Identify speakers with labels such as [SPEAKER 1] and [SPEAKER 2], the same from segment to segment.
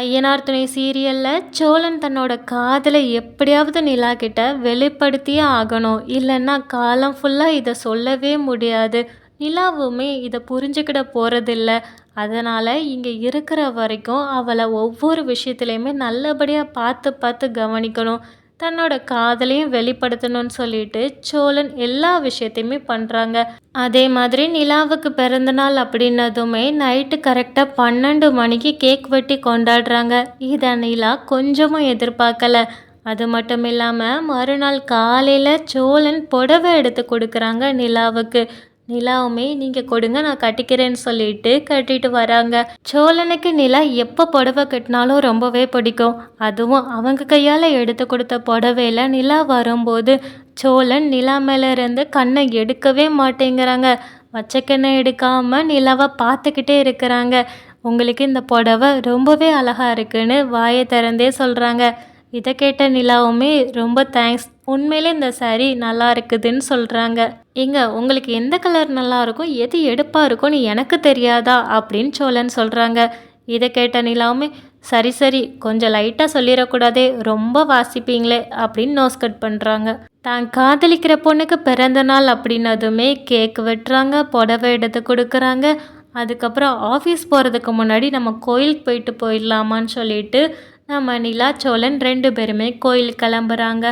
[SPEAKER 1] ஐயனார் துணை சீரியலில் சோழன் தன்னோட காதலை எப்படியாவது நிலா கிட்ட வெளிப்படுத்தியே ஆகணும். இல்லைன்னா காலம் ஃபுல்லாக இதை சொல்லவே முடியாது. நிலாவுமே இதை புரிஞ்சுக்கிட போகிறதில்ல அதனால் இங்கே இருக்கிற வரைக்கும் அவளை ஒவ்வொரு விஷயத்துலையுமே நல்லபடியாக பார்த்து பார்த்து கவனிக்கணும். தன்னோட காதலையும் வெளிப்படுத்தணும்னு சொல்லிட்டு சோழன் எல்லா விஷயத்தையுமே பண்ணுறாங்க அதே மாதிரி நிலாவுக்கு பிறந்த நாள் அப்படின்னதுமே நைட்டு கரெக்டாக பன்னெண்டு மணிக்கு கேக் வெட்டி கொண்டாடுறாங்க. இதை நிலா கொஞ்சமும் எதிர்பார்க்கல. அது மட்டும் இல்லாமல் மறுநாள் காலையில் சோழன் புடவை எடுத்து கொடுக்குறாங்க நிலாவுக்கு. நிலாவுமே நீங்கள் கொடுங்க நான் கட்டிக்கிறேன்னு சொல்லிட்டு கட்டிட்டு வராங்க. சோழனுக்கு நிலா எப்போ புடவை கட்டினாலும் ரொம்பவே பிடிக்கும். அதுவும் அவங்க கையால் எடுத்து கொடுத்த புடவையில் நிலா வரும்போது சோழன் நிலா மேலே இருந்து கண்ணை எடுக்கவே மாட்டேங்கிறாங்க. வச்சக்கண்ணை எடுக்காமல் நிலாவை பார்த்துக்கிட்டே இருக்கிறாங்க. உங்களுக்கு இந்த புடவை ரொம்பவே அழகாக இருக்குன்னு வாயை திறந்தே சொல்கிறாங்க இதை கேட்ட நிலாவுமே ரொம்ப தேங்க்ஸ் உண்மையிலே இந்த சாரீ நல்லா இருக்குதுன்னு சொல்கிறாங்க ஏங்க உங்களுக்கு எந்த கலர் நல்லா இருக்கும் எது எடுப்பாக இருக்கும்னு எனக்கு தெரியாதா? அப்படின்னு சோழன் சொல்கிறாங்க இதை கேட்ட நிலாவுமே சரி சரி கொஞ்சம் லைட்டாக சொல்லிடக்கூடாதே ரொம்ப வாசிப்பீங்களே அப்படின்னு நோஸ் கட் பண்ணுறாங்க தான் காதலிக்கிற பொண்ணுக்கு பிறந்த நாள் அப்படின்னதுமே கேக் வெட்டுறாங்க புடவை எடுத்து கொடுக்குறாங்க. அதுக்கப்புறம் ஆஃபீஸ் போகிறதுக்கு முன்னாடி நம்ம கோயிலுக்கு போயிட்டு போயிடலாமான்னு சொல்லிட்டு நம்ம நிலா சோழன் ரெண்டு பேருமே கோயில் கிளம்புறாங்க.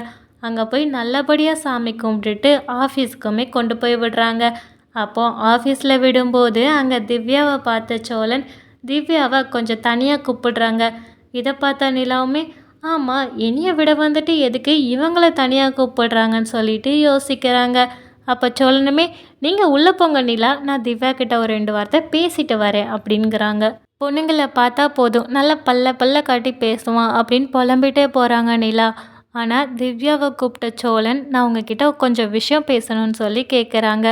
[SPEAKER 1] அங்கே போய் நல்லபடியாக சாமி கும்பிட்டுட்டு ஆஃபீஸ்க்குமே கொண்டு போய் விடுறாங்க. அப்போது ஆஃபீஸில் விடும்போது அங்கே திவ்யாவை பார்த்த சோழன் திவ்யாவை கொஞ்சம் தனியாக கூப்பிடுறாங்க. இதை பார்த்த நிலாவுமே ஆமாம் என்னையை விட வந்துட்டு எதுக்கு இவங்கள தனியாக கூப்பிடுறாங்கன்னு சொல்லிட்டு யோசிக்கிறாங்க. அப்போ சோழனுமே நீங்கள் உள்ளே போங்க நிலா நான் திவ்யா கிட்ட ஒரு ரெண்டு வார்த்தை பேசிட்டு வரேன் அப்படிங்கிறாங்க. பொண்ணுங்களை பார்த்தா போதும். நல்லா பல்ல பல்ல காட்டி பேசுவான் அப்படின்னு புலம்பிட்டே போகிறாங்க நிலா. ஆனால் திவ்யாவை கூப்பிட்ட சோழன் நான் உங்ககிட்ட கொஞ்சம் விஷயம் பேசணும்னு சொல்லி கேட்குறாங்க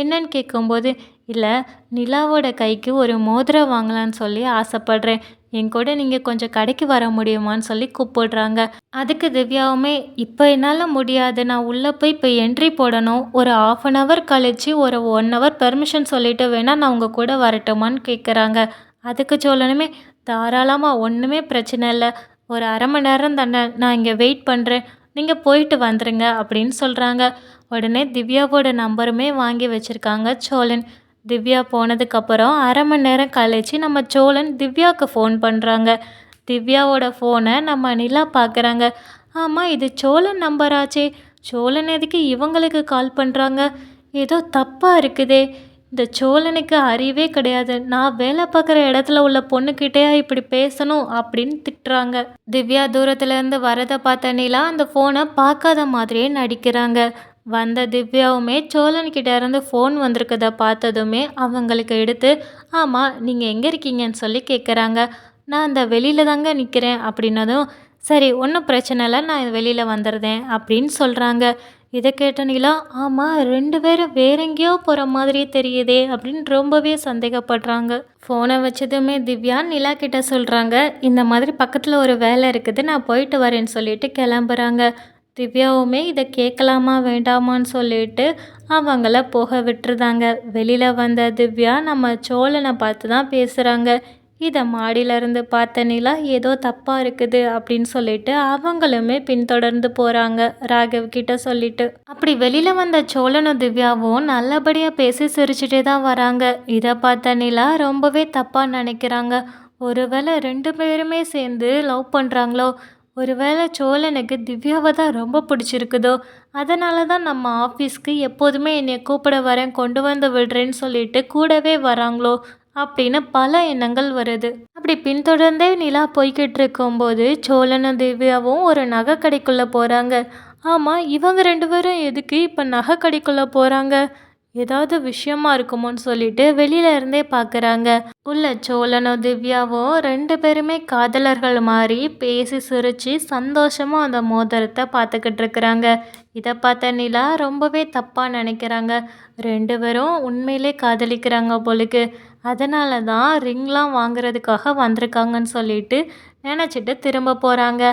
[SPEAKER 1] என்னன்னு கேட்கும்போது இல்லை நிலாவோட கைக்கு ஒரு மோதிரம் வாங்கலான்னு சொல்லி ஆசைப்பட்றேன். என் கூட நீங்கள் கொஞ்சம் கடைக்கு வர முடியுமான்னு சொல்லி கூப்பிடுறாங்க. அதுக்கு திவ்யாவுமே இப்போ என்னால் முடியாது. நான் உள்ளே போய் இப்போ என்ட்ரி போடணும். ஒரு ஆஃப் அன் ஹவர் கழித்து ஒரு ஒன் ஹவர் பெர்மிஷன் சொல்லிவிட்டு வேணால் நான் உங்கள் கூட வரட்டுமான்னு கேட்குறாங்க அதுக்கு சொல்லணுமே தாராளமாக ஒன்றுமே பிரச்சனை இல்லை. ஒரு அரை மணி நேரம் தானே நான் இங்கே வெயிட் பண்ணுறேன் நீங்கள் போயிட்டு வந்துடுங்க அப்படின்னு சொல்கிறாங்க உடனே திவ்யாவோட நம்பருமே வாங்கி வச்சுருக்காங்க சோழன். திவ்யா போனதுக்கப்புறம் அரை மணி நேரம் கழித்து நம்ம சோழன் திவ்யாவுக்கு ஃபோன் பண்ணுறாங்க திவ்யாவோட ஃபோனை நம்ம நிலா பார்க்குறாங்க ஆமாம் இது சோழன் நம்பராச்சே சோழன் எதுக்கு இவங்களுக்கு கால் பண்ணுறாங்க ஏதோ தப்பாக இருக்குதே. இந்த சோழனுக்கு அறிவே கிடையாது. நான் வேலை பார்க்குற இடத்துல உள்ள பொண்ணுக்கிட்டேயா இப்படி பேசணும் அப்படின்னு திட்டுறாங்க. திவ்யா தூரத்துலேருந்து வரதை பார்த்த நிலா அந்த ஃபோனை பார்க்காத மாதிரியே நடிக்கிறாங்க. வந்த திவ்யாவுமே சோழன்கிட்ட இருந்து ஃபோன் வந்திருக்கத பார்த்ததுமே அவங்களுக்கு எடுத்து ஆமாம் நீங்கள் எங்கே இருக்கீங்கன்னு சொல்லி கேட்குறாங்க நான் அந்த வெளியில் தாங்க நிற்கிறேன் அப்படின்னதும் சரி ஒன்றும் பிரச்சனை இல்லை நான் வெளியில் வந்துடுறேன் அப்படின்னு சொல்கிறாங்க இதை கேட்ட நிலா ஆமாம் ரெண்டு பேரும் வேற எங்கேயோ போகிற மாதிரி தெரியுதே அப்படின்னு ரொம்பவே சந்தேகப்படுறாங்க. ஃபோனை வச்சதுமே திவ்யா நிலா கிட்ட சொல்கிறாங்க இந்த மாதிரி பக்கத்தில் ஒரு வேலை இருக்குது நான் போயிட்டு வரேன்னு சொல்லிட்டு கிளம்புறாங்க. திவ்யாவுமே இதை கேட்கலாமா வேண்டாமான்னு சொல்லிட்டு அவங்கள போக விட்டுருதாங்க. வெளியில் வந்த திவ்யா நம்ம சோழனை பார்த்து தான் பேசுகிறாங்க இதை மாடியிலேருந்து பார்த்த நிலா ஏதோ தப்பாக இருக்குது அப்படின்னு சொல்லிட்டு அவங்களுமே பின்தொடர்ந்து போகிறாங்க ராகவ் கிட்ட சொல்லிட்டு. அப்படி வெளியில் வந்த சோழனும் திவ்யாவும் நல்லபடியாக பேசி சிரிச்சுட்டே தான் வராங்க. இதை பார்த்த நிலா ரொம்பவே தப்பாக நினைக்கிறாங்க. ஒருவேளை ரெண்டு பேருமே சேர்ந்து லவ் பண்ணுறாங்களோ ஒருவேளை சோழனுக்கு திவ்யாவை தான் ரொம்ப பிடிச்சிருக்குதோ? அதனால தான் நம்ம ஆஃபீஸ்க்கு எப்போதுமே என்னை கூப்பிட வரேன் கொண்டு வந்து விடுறேன்னு சொல்லிட்டு கூடவே வராங்களோ? அப்படின்னு பல எண்ணங்கள் வருது. அப்படி பின்தொடர்ந்தே நிலா போய்கிட்டு இருக்கும்போது சோழனும் திவ்யாவும் ஒரு நகை கடைக்குள்ளே போகிறாங்க ஆமாம் இவங்க ரெண்டு பேரும் எதுக்கு இப்போ நகை கடைக்குள்ளே போகிறாங்க ஏதாவது விஷயமா இருக்குமோன்னு சொல்லிட்டு வெளியில இருந்தே பார்க்குறாங்க உள்ள சோழனோ திவ்யாவும் ரெண்டு பேருமே காதலர்கள் மாதிரி பேசி சிரிச்சு சந்தோஷமா அந்த மோதிரத்தை பார்த்துக்கிட்டு இருக்கிறாங்க. இதை பார்த்த நிலா ரொம்பவே தப்பாக நினைக்கிறாங்க. ரெண்டு பேரும் உண்மையிலே காதலிக்கிறாங்க போலுக்கு. அதனால தான் ரிங்லாம் வாங்குறதுக்காக வந்திருக்காங்கன்னு சொல்லிட்டு நினச்சிட்டு திரும்ப போகிறாங்க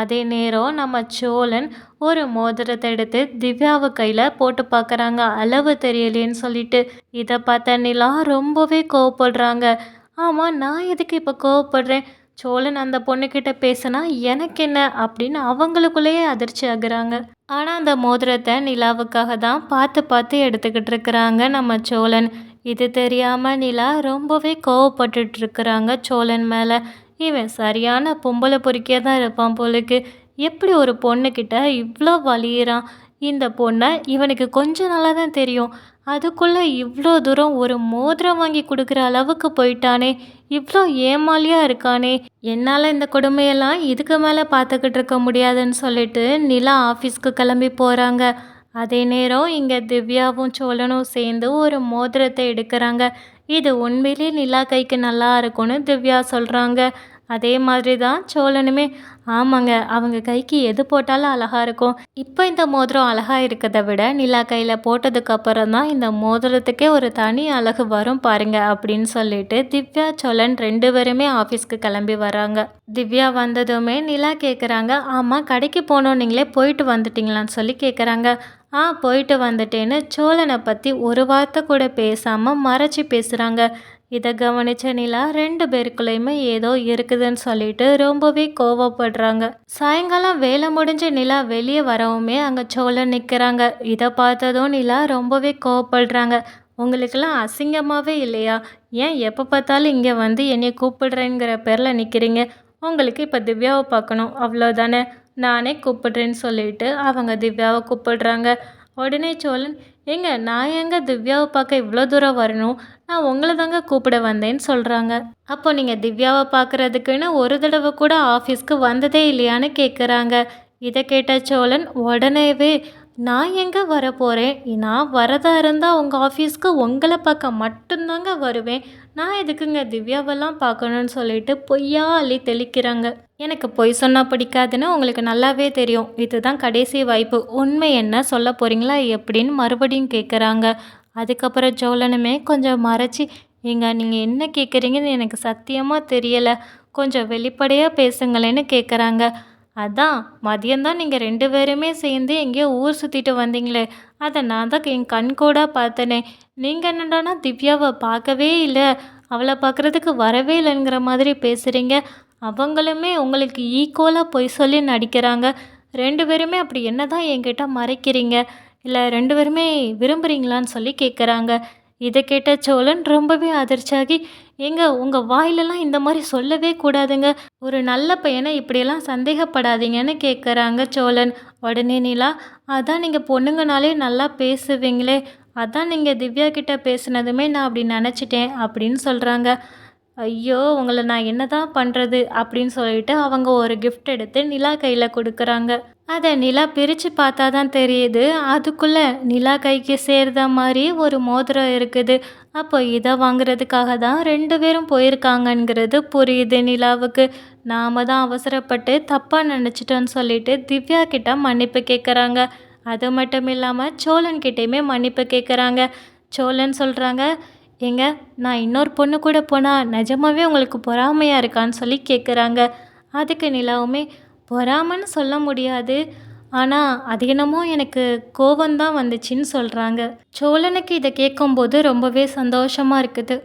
[SPEAKER 1] அதே நேரம் நம்ம சோழன் ஒரு மோதிரத்தை எடுத்து திவ்யாவு கையில் போட்டு பார்க்குறாங்க அளவு தெரியலேன்னு சொல்லிட்டு இதை பார்த்த நிலா ரொம்பவே கோவப்படுறாங்க. ஆமாம் நான் எதுக்கு இப்போ கோவப்படுறேன்? சோழன் அந்த பொண்ணுக்கிட்ட பேசினா எனக்கு என்ன அப்படின்னு அவங்களுக்குள்ளேயே அதிர்ச்சி ஆகுறாங்க. ஆனால் அந்த மோதிரத்தை நிலாவுக்காக தான் பார்த்து பார்த்து எடுத்துக்கிட்டு இருக்கிறாங்க நம்ம சோழன். இது தெரியாமல் நிலா ரொம்பவே கோவப்பட்டுட்டு இருக்கிறாங்க சோழன் மேலே. இவன் சரியான பொம்பளை பொறுக்கியாக தான் இருப்பான் போலுக்கு. எப்படி ஒரு பொண்ணுக்கிட்ட இவ்வளோ வலியிறான்? இந்த பொண்ணை இவனுக்கு கொஞ்ச நாளாக தான் தெரியும். அதுக்குள்ளே இவ்வளோ தூரம் ஒரு மோதிரம் வாங்கி கொடுக்குற அளவுக்கு போயிட்டானே. இவ்வளோ ஏமாலியாக இருக்கானே. என்னால் இந்த கொடுமையெல்லாம் இதுக்கு மேலே பார்த்துக்கிட்டு இருக்க முடியாதுன்னு சொல்லிட்டு நிலா ஆஃபீஸ்க்கு கிளம்பி போகிறாங்க அதே நேரம் இங்கே திவ்யாவும் சோழனும் சேர்ந்து ஒரு மோதிரத்தை எடுக்கிறாங்க. இது உண்மையிலே நிலா கைக்கு நல்லா இருக்கும்னு திவ்யா சொல்கிறாங்க அதே மாதிரி தான் சோழனுமே. ஆமாங்க அவங்க கைக்கு எது போட்டாலும் அழகாக இருக்கும். இப்போ இந்த மோதிரம் அழகாக இருக்கிறத விட நிலா கையில் போட்டதுக்கப்புறம் தான் இந்த மோதிரத்துக்கே ஒரு தனி அழகு வரும் பாருங்க அப்படின்னு சொல்லிட்டு திவ்யா சோழன் ரெண்டு பேருமே ஆஃபீஸ்க்கு கிளம்பி வராங்க. திவ்யா வந்ததுமே நிலா கேட்குறாங்க ஆமாம் கடைக்கு போனோம் நீங்களே போயிட்டு வந்துட்டீங்களான்னு சொல்லி கேட்குறாங்க ஆ போயிட்டு வந்துட்டேன்னு சோழனை பற்றி ஒரு வார்த்தை கூட பேசாமல் மறைச்சி பேசுகிறாங்க இதை கவனிச்ச நிலா ரெண்டு பேருக்குள்ளேயுமே ஏதோ இருக்குதுன்னு சொல்லிட்டு ரொம்பவே கோவப்படுறாங்க. சாயங்காலம் வேலை முடிஞ்ச நிலா வெளியே வரவுமே அங்கே சோழன் நிற்கிறாங்க இதை பார்த்ததும் நிலா ரொம்பவே கோவப்படுறாங்க. உங்களுக்கெல்லாம் அசிங்கமாகவே இல்லையா? ஏன் எப்போ பார்த்தாலும் இங்கே வந்து என்னை கூப்பிடுறேங்கிற பேரில் நிற்கிறீங்க உங்களுக்கு இப்போ திவ்யாவை பார்க்கணும். அவ்வளோதானே நானே கூப்பிடுறேன்னு சொல்லிட்டு அவங்க திவ்யாவை கூப்பிடுறாங்க. உடனே சோழன் ஏங்க நான் எங்க திவ்யாவை பார்க்க இவ்வளோ தூரம் வரணும்? நான் உங்களை தாங்க கூப்பிட வந்தேன்னு சொல்கிறாங்க அப்போ நீங்கள் திவ்யாவை பார்க்குறதுக்குன்னு ஒரு தடவை கூட ஆஃபீஸ்க்கு வந்ததே இல்லையான்னு கேட்குறாங்க இதை கேட்ட சோழன் உடனேவே நான் எங்கே வர போகிறேன் நான் வரதா இருந்தால் உங்கள் ஆஃபீஸ்க்கு உங்களை பார்க்க மட்டும்தாங்க வருவேன். நான் எதுக்குங்க திவ்யாவெல்லாம் பார்க்கணுன்னு சொல்லிட்டு பொய்யா அள்ளி தெளிக்கிறாங்க. எனக்கு பொய் சொன்னால் பிடிக்காதுன்னு உங்களுக்கு நல்லாவே தெரியும். இதுதான் கடைசி வாய்ப்பு. உண்மை என்ன சொல்ல போகிறீங்களா எப்படின்னு மறுபடியும் கேட்குறாங்க அதுக்கப்புறம் ஜோலனுமே கொஞ்சம் மறைச்சி ஏங்க நீங்கள் என்ன கேட்குறீங்கன்னு எனக்கு சத்தியமாக தெரியலை. கொஞ்சம் வெளிப்படையாக பேசுங்களேன்னு கேட்குறாங்க அதான் மதியம்தான் நீங்கள் ரெண்டு பேருமே சேர்ந்து எங்கேயோ ஊர் சுற்றிட்டு வந்தீங்களே. அதை நான் தான் என் கண் கூட பார்த்தனே. நீங்கள் என்னடானா திவ்யாவை பார்க்கவே இல்லை. அவளை பார்க்குறதுக்கு வரவே இல்லைங்கிற மாதிரி பேசுகிறீங்க அவங்களுமே உங்களுக்கு ஈக்குவலாக பொய் சொல்லி நடிக்கிறாங்க. ரெண்டு பேருமே அப்படி என்ன தான் என்கிட்ட மறைக்கிறீங்க? இல்லை ரெண்டு பேருமே விரும்புகிறீங்களான்னு சொல்லி கேட்குறாங்க இதை கேட்ட சோழன் ரொம்பவே அதிர்ச்சியாகி ஏங்க உங்கள் வாயிலெல்லாம் இந்த மாதிரி சொல்லவே கூடாதுங்க. ஒரு நல்ல பையனை இப்படியெல்லாம் சந்தேகப்படாதீங்கன்னு கேட்குறாங்க சோழன். உடனே நிலா அதான் நீங்கள் பொண்ணுங்கனாலே நல்லா பேசுவீங்களே. அதான் நீங்கள் திவ்யா கிட்ட பேசுனதுமே நான் அப்படி நினச்சிட்டேன் அப்படின்னு சொல்கிறாங்க ஐயோ உங்களை நான் என்ன தான் பண்ணுறது அப்படின்னு சொல்லிட்டு அவங்க ஒரு கிஃப்ட் எடுத்து நிலா கையில் கொடுக்குறாங்க. அதை நிலா பிரித்து பார்த்தா தான் தெரியுது அதுக்குள்ளே நிலா கைக்கு சேர்ந்த மாதிரி ஒரு மோதிரம் இருக்குது. அப்போ இதை வாங்குறதுக்காக தான் ரெண்டு பேரும் போயிருக்காங்கங்கிறது புரியுது நிலாவுக்கு. நாம் தான் அவசரப்பட்டு தப்பாக நினச்சிட்டோன்னு சொல்லிட்டு திவ்யா கிட்ட மன்னிப்பு கேட்குறாங்க அது மட்டும் இல்லாமல் சோழன் கிட்டேயுமே மன்னிப்பு கேட்குறாங்க சோழன் சொல்கிறாங்க ஏங்க நான் இன்னொரு பொண்ணு கூட போனால் நிஜமாவே உங்களுக்கு பொறாமையாக இருக்கான்னு சொல்லி கேட்குறாங்க அதுக்கு நிலாவுமே பொறாமன்னு சொல்ல முடியாது. ஆனால் அது என்னமோ எனக்கு கோபந்தான் வந்துச்சுன்னு சொல்கிறாங்க சோழனுக்கு இதை கேட்கும்போது ரொம்பவே சந்தோஷமாக இருக்குது.